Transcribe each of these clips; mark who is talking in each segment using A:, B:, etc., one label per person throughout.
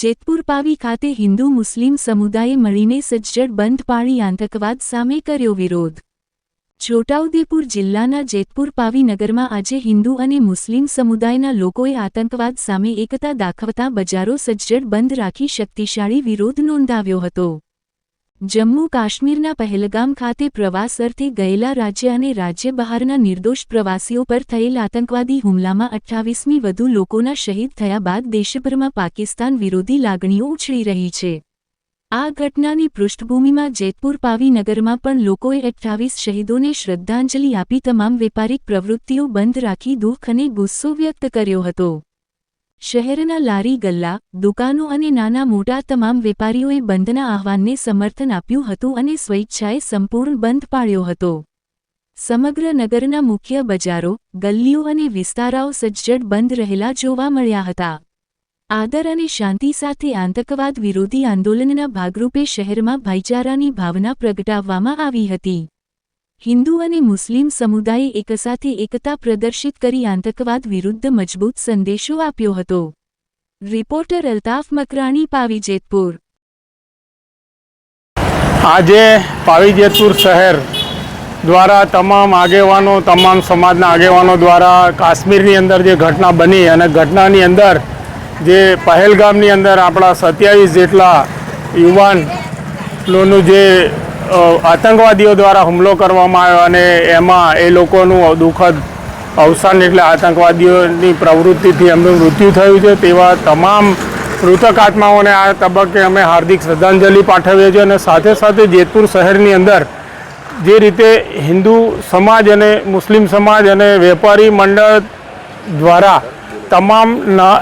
A: જેતપુર પાવી ખાતે હિન્દુ મુસ્લિમ સમુદાયે મળીને સજ્જડ બંધ પાળી આતંકવાદ સામે કર્યો વિરોધ. છોટાઉદેપુર જિલ્લાના જેતપુર પાવી નગરમાં આજે હિન્દુ અને મુસ્લિમ સમુદાયના લોકોએ આતંકવાદ સામે એકતા દાખવતા બજારો સજ્જડ બંધ રાખી શક્તિશાળી વિરોધ નોંધાવ્યો હતો. જમ્મુ કાશ્મીરના પહેલગામ ખાતે પ્રવાસ અર્થે ગયેલા રાજ્ય અને રાજ્ય બહારના નિર્દોષ પ્રવાસીઓ પર થયેલ આતંકવાદી હુમલામાં અઠ્ઠાવીસમી વધુ લોકોના શહીદ થયા બાદ દેશભરમાં પાકિસ્તાન વિરોધી લાગણીઓ ઉછળી રહી છે. આ ઘટનાની પૃષ્ઠભૂમિમાં જેતપુર પાવીનગરમાં પણ લોકોએ અઠ્ઠાવીસ શહીદોને શ્રદ્ધાંજલિ આપી તમામ વેપારિક પ્રવૃત્તિઓ બંધ રાખી દુઃખ અને ગુસ્સો વ્યક્ત કર્યો હતો. શહેરના લારી ગલ્લા, દુકાનો અને નાના મોટા તમામ વેપારીઓએ બંધના આહવાનને સમર્થન આપ્યું હતું અને સ્વૈચ્છાએ સંપૂર્ણ બંધ પાળ્યો હતો. સમગ્ર નગરના મુખ્ય બજારો ગલ્લીઓ અને વિસ્તારાઓ સજ્જડ બંધ રહેલા જોવા મળ્યા હતા. આદર અને શાંતિ સાથે આતંકવાદ વિરોધી આંદોલનના ભાગરૂપે શહેરમાં ભાઈચારાની ભાવના પ્રગટાવવામાં આવી હતી. હિન્દુ અને મુસ્લિમ સમુદાયે એકસાથે એકતા પ્રદર્શિત કરી આતંકવાદ વિરુદ્ધ મજબૂત સંદેશો આપ્યો હતો. રિપોર્ટર અલ્તાફ મકરાણી, પાવી જેતપુર.
B: આજે પાવી જેતપુર શહેર દ્વારા તમામ આગેવાનો, તમામ સમાજના આગેવાનો દ્વારા કાશ્મીરની અંદર જે ઘટના બની અને ઘટનાની અંદર જે પહેલગામની અંદર આપણા સત્યાવીસ જેટલા યુવાનોનું જે આતંકવાદીઓ દ્વારા હુમલો કરવામાં આવ્યો અને એમાં એ લોકોનું દુઃખદ અવસાન એટલે આતંકવાદીઓની પ્રવૃત્તિથી એમનું મૃત્યુ થયું છે તેવા તમામ મૃતક આત્માઓને આ તબક્કે અમે હાર્દિક શ્રદ્ધાંજલિ પાઠવીએ છીએ અને સાથે સાથે જેતપુર શહેરની અંદર જે રીતે હિન્દુ સમાજ અને મુસ્લિમ સમાજ અને વેપારી મંડળ દ્વારા તમામ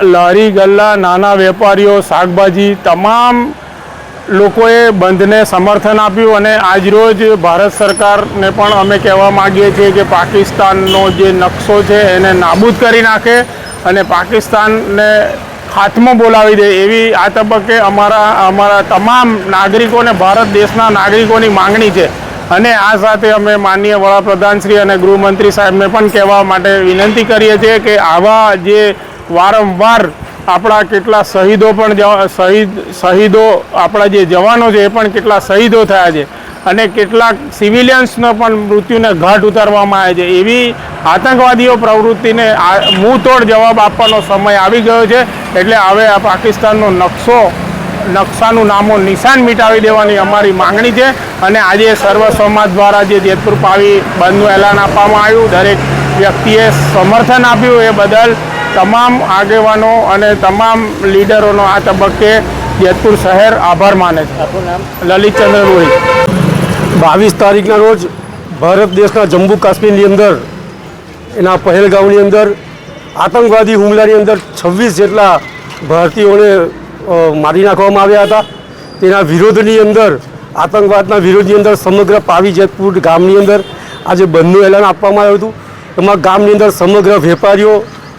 B: લારી ગલ્લા, નાના વેપારીઓ, શાકભાજી, તમામ લોકોએ બંધને સમર્થન આપ્યું અને આજરોજ ભારત સરકારને પણ અમે કહેવા માગીએ છીએ કે પાકિસ્તાનનો જે નકશો છે એને નાબૂદ કરી નાખે અને પાકિસ્તાનને હાથમાં બોલાવી દે એવી આ તબક્કે અમારા અમારા તમામ નાગરિકોને, ભારત દેશના નાગરિકોની માંગણી છે. અને આ સાથે અમે માનનીય વડાપ્રધાનશ્રી અને ગૃહમંત્રી સાહેબને પણ કહેવા માટે વિનંતી કરીએ છીએ કે આવા જે વારંવાર આપણા કેટલા શહીદો પણ શહીદ, શહીદો આપણા જે જવાનો છે એ પણ કેટલા શહીદો થયા છે. અને કેટલાક સિવિલિયન્સનો પણ મૃત્યુને ઘાટ ઉતારવામાં આવે છે. એવી આતંકવાદીઓ પ્રવૃત્તિને મુંહતોડ જવાબ આપવાનો સમય આવી ગયો છે. એટલે હવે આ પાકિસ્તાનનો નકશો, નકશાનું નામો નિશાન મિટાવી દેવાની અમારી માંગણી છે. અને આજે સર્વ સમાજ દ્વારા જે જેતપુર પાવી બંધનું એલાન આપવામાં આવ્યું, દરેક વ્યક્તિએ સમર્થન આપ્યું એ બદલ તમામ આગેવાનો અને તમામ લીડરોનો આ તબક્કે જેતપુર શહેર આભાર માને છે. લલિતચંદ્ર રોહિત
C: બાવીસ તારીખના રોજ ભારત દેશના જમ્મુ કાશ્મીરની અંદર એના પહેલગામની અંદર આતંકવાદી હુમલાની અંદર છવ્વીસ જેટલા ભારતીયોને મારી નાખવામાં આવ્યા હતા. તેના વિરોધની અંદર આતંકવાદના વિરોધની અંદર સમગ્ર પાવી જેતપુર ગામની અંદર આજે બંધનું એલાન આપવામાં આવ્યું હતું. એમાં ગામની અંદર સમગ્ર વેપારીઓ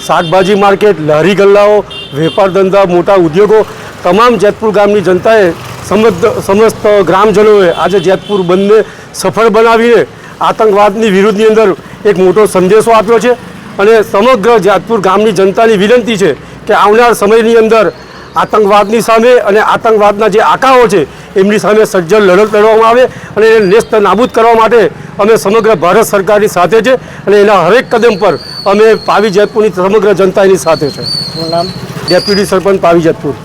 C: શાકભાજી માર્કેટ, લહેરી ગલ્લાઓ, વેપાર ધંધા, મોટા ઉદ્યોગો, તમામ જેતપુર ગામની જનતાએ સમસ્ત સમસ્ત ગ્રામજનોએ આજે જેતપુર બંધને સફળ બનાવીને આતંકવાદની વિરુદ્ધની અંદર એક મોટો સંદેશો આપ્યો છે અને સમગ્ર જેતપુર ગામની જનતાની વિનંતી છે કે આવનાર સમયની અંદર આતંકવાદની સામે અને આતંકવાદના જે આકાઓ છે એમની સામે સજ્જન લડત લડવામાં આવે અને એને નેસ્ત નાબૂદ કરવા માટે અમે સમગ્ર ભારત સરકારની સાથે છે અને એના હરેક કદમ પર અમે પાવી જેતપુરની સમગ્ર જનતા એની સાથે છે. ડેપ્યુટી સરપંચ પાવી જેતપુર.